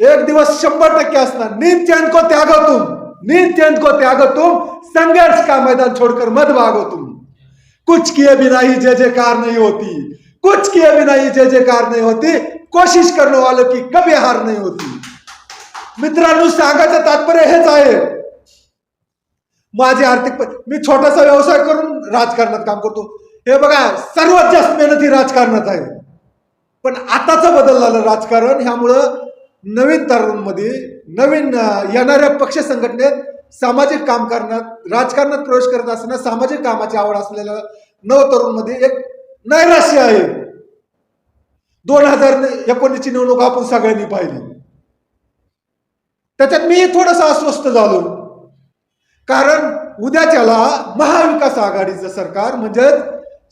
एक दिवस शंभर टक्के असणार. नींद चैन को त्यागो तुम. नींद चैन को त्यागो तुम. संघर्ष का मैदान छोड़कर मत भागो तुम. कुछ किए बिना ही जय जयकार नहीं होती. कुछ किए बिना ही जय जयकार नहीं होती. कोशिश करने वालों की कभी हार नहीं होती. मित्रांनो सांगायचं तात्पर्य हेच आहे. माझे आर्थिक मी छोटासा व्यवसाय करून राजकारणात काम करतो. हे बघा सर्वात जास्त मेहनत ही राजकारणात आहे. पण आताचं बदल झालं राजकारण. ह्यामुळं नवीन तरुणमध्ये नवीन येणाऱ्या पक्ष संघटनेत सामाजिक काम करण्यात राजकारणात प्रवेश करत असताना सामाजिक कामाची आवड असलेल्या नव तरुणमध्ये एक नैराश्य आहे. दोन हजार एकोणीसची निवडणूक आपण सगळ्यांनी पाहिली. त्याच्यात मी थोडस अस्वस्थ झालो. कारण उद्याच्याला महाविकास आघाडीचं सरकार म्हणजेच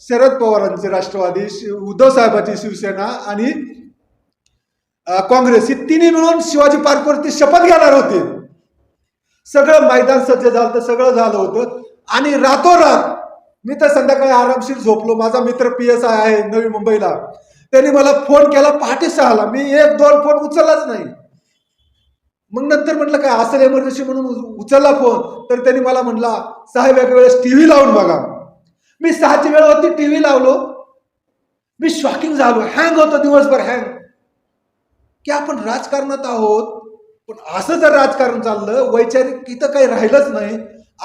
शरद पवारांचे राष्ट्रवादी उद्धव साहेबांची शिवसेना आणि काँग्रेस ही तिन्ही मिळून शिवाजी पार्कवरती शपथ घेणार होते. सगळं मैदान सज्ज झालं तर सगळं झालं होतं. आणि रातोरात मी तर संध्याकाळी आरामशीर झोपलो. माझा मित्र पी एस आय आहे नवी मुंबईला. त्यांनी मला फोन केला पहाटे सहाला मी एक दोन फोन उचललाच नाही. मग नंतर म्हटलं काय असेल एमर्जन्सी म्हणून उ- उचलला फोन तर त्यांनी मला म्हटला साहेब एक वेळेस टीव्ही लावून बघा. मी सहाची वेळ होती टी व्ही लावलो. मी शॉकिंग झालो. हँग होतो दिवसभर हँग की आपण राजकारणात आहोत पण असं जर राजकारण चाललं वैचारिक इथं काही राहिलंच नाही.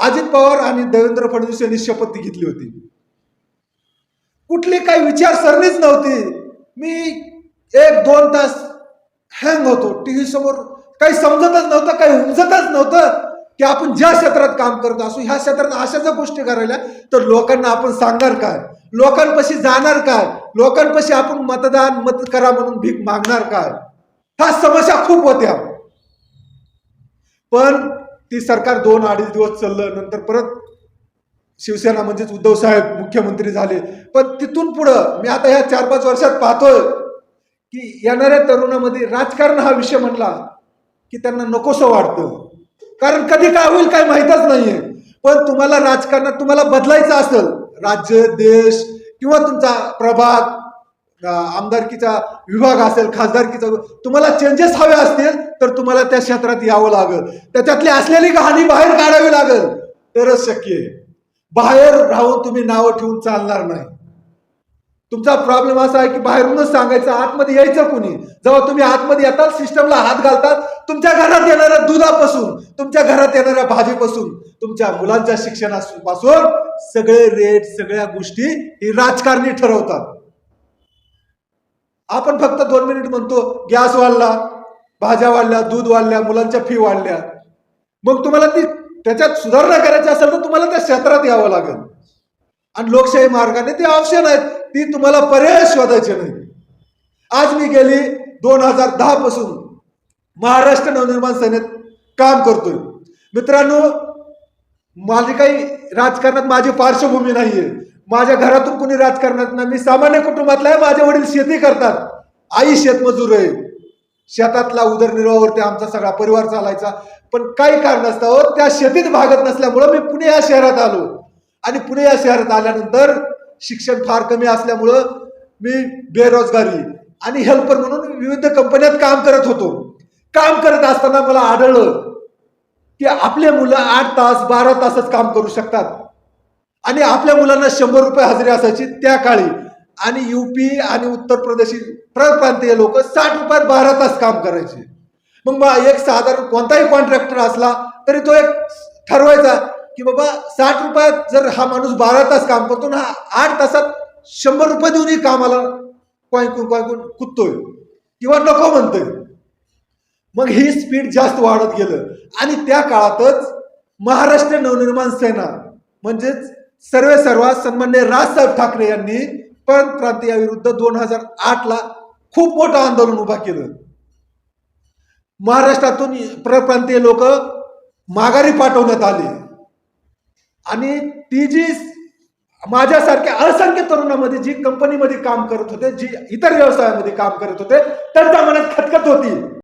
अजित पवार आणि देवेंद्र फडणवीस यांनी शपथ घेतली होती. कुठली काही विचारसरणीच नव्हती. मी एक दोन तास हँग होतो. टीव्ही समोर काही समजतच नव्हतं काही उमजतच नव्हतं की आपण ज्या क्षेत्रात काम करत असू ह्या क्षेत्रात अशा जर गोष्टी करायला तर लोकांना आपण सांगणार काय? लोकांपाशी जाणार काय? लोकांपाशी आपण मतदान मत करा म्हणून भीक मागणार काय? ह्या समस्या खूप होत्या. पण ती सरकार दोन अडीच दिवस चाललं नंतर परत शिवसेना म्हणजेच उद्धव साहेब मुख्यमंत्री झाले. पण तिथून पुढं मी आता ह्या चार पाच वर्षात पाहतोय की येणाऱ्या तरुणामध्ये राजकारण हा विषय म्हणला की त्यांना नकोसं वाटतं. कारण कधी काय होईल काय माहीतच नाहीये. पण तुम्हाला राजकारणात तुम्हाला बदलायचं असेल राज्य देश किंवा तुमचा प्रभाग आमदारकीचा विभाग असेल खासदारकीचा तुम्हाला चेंजेस हवे असतील तर तुम्हाला त्या क्षेत्रात यावं लागेल. त्याच्यातली असलेली कहाणी बाहेर काढावी लागेल. तरच शक्य आहे. बाहेर राहून तुम्ही नावं ठेवून चालणार नाही. तुमचा प्रॉब्लेम असा आहे की बाहेरूनच सांगायचं आतमध्ये यायचं कुणी? जेव्हा तुम्ही आतमध्ये येताल सिस्टमला हात घालतात तुमच्या घरात येणाऱ्या दुधापासून तुमच्या घरात येणाऱ्या भाजीपासून तुमच्या मुलांच्या शिक्षणापासून सगळे रेट सगळ्या गोष्टी ही राजकारणी ठरवतात. आपण फक्त दोन मिनिट म्हणतो गॅस वाढला भाज्या वाढल्या दूध वाढल्या मुलांच्या फी वाढल्या. मग तुम्हाला ती त्याच्यात सुधारणा करायची असेल तर तुम्हाला त्या क्षेत्रात यावं लागेल. आणि लोकशाही मार्गाने ते ऑप्शन आहेत. ती तुम्हाला पर्याय शोधायचे नाही. आज मी गेली दोन हजार दहा पासून. महाराष्ट्र नवनिर्माण सेनेत काम करतोय. मित्रांनो माझी काही राजकारणात माझी पार्श्वभूमी नाहीये. माझ्या घरातून कोणी राजकारणात नाही. मी सामान्य कुटुंबातला आहे. माझे वडील शेती करतात. आई शेतमजूर आहे. शेतातला उदरनिर्वाहावरती आमचा सगळा परिवार चालायचा. पण काही कारणास्तव त्या शेतीत भागत नसल्यामुळं मी पुणे या शहरात आलो. आणि पुणे या शहरात आल्यानंतर शिक्षण फार कमी असल्यामुळं मी बेरोजगारी आणि हेल्पर म्हणून विविध कंपन्यात काम करत होतो. काम करत असताना मला आढळलं की आपले मुलं आठ तास बारा तासच काम करू शकतात. आणि आपल्या मुलांना शंभर रुपये हजेरी असायची त्या काळी. आणि युपी आणि उत्तर प्रदेशी परप्रांतीय लोक साठ रुपयात बारा तास काम करायचे. मग बा एक साधारण कोणताही कॉन्ट्रॅक्टर असला तरी तो एक ठरवायचा की बाबा साठ रुपयात जर हा माणूस बारा तास काम करतो ना हा आठ तासात शंभर रुपये देऊनही कामाला कॉयकून कॉयकून कुदतोय. किंवा नको म्हणतोय. मग ही स्पीड जास्त वाढत गेलं. आणि त्या काळातच महाराष्ट्र नवनिर्माण सेना म्हणजेच सर्वे सर्वात सन्मान्य राजसाहेब ठाकरे यांनी परप्रांतीयाविरुद्ध दोन हजार आठ ला खूप मोठं आंदोलन उभा केलं. महाराष्ट्रातून परप्रांतीय लोक माघारी पाठवण्यात आले. आणि ती जी माझ्यासारख्या असंख्य तरुणामध्ये जी कंपनीमध्ये काम करत होते जी इतर व्यवसायामध्ये काम करत होते त्यांच्या मनात खतखत होती.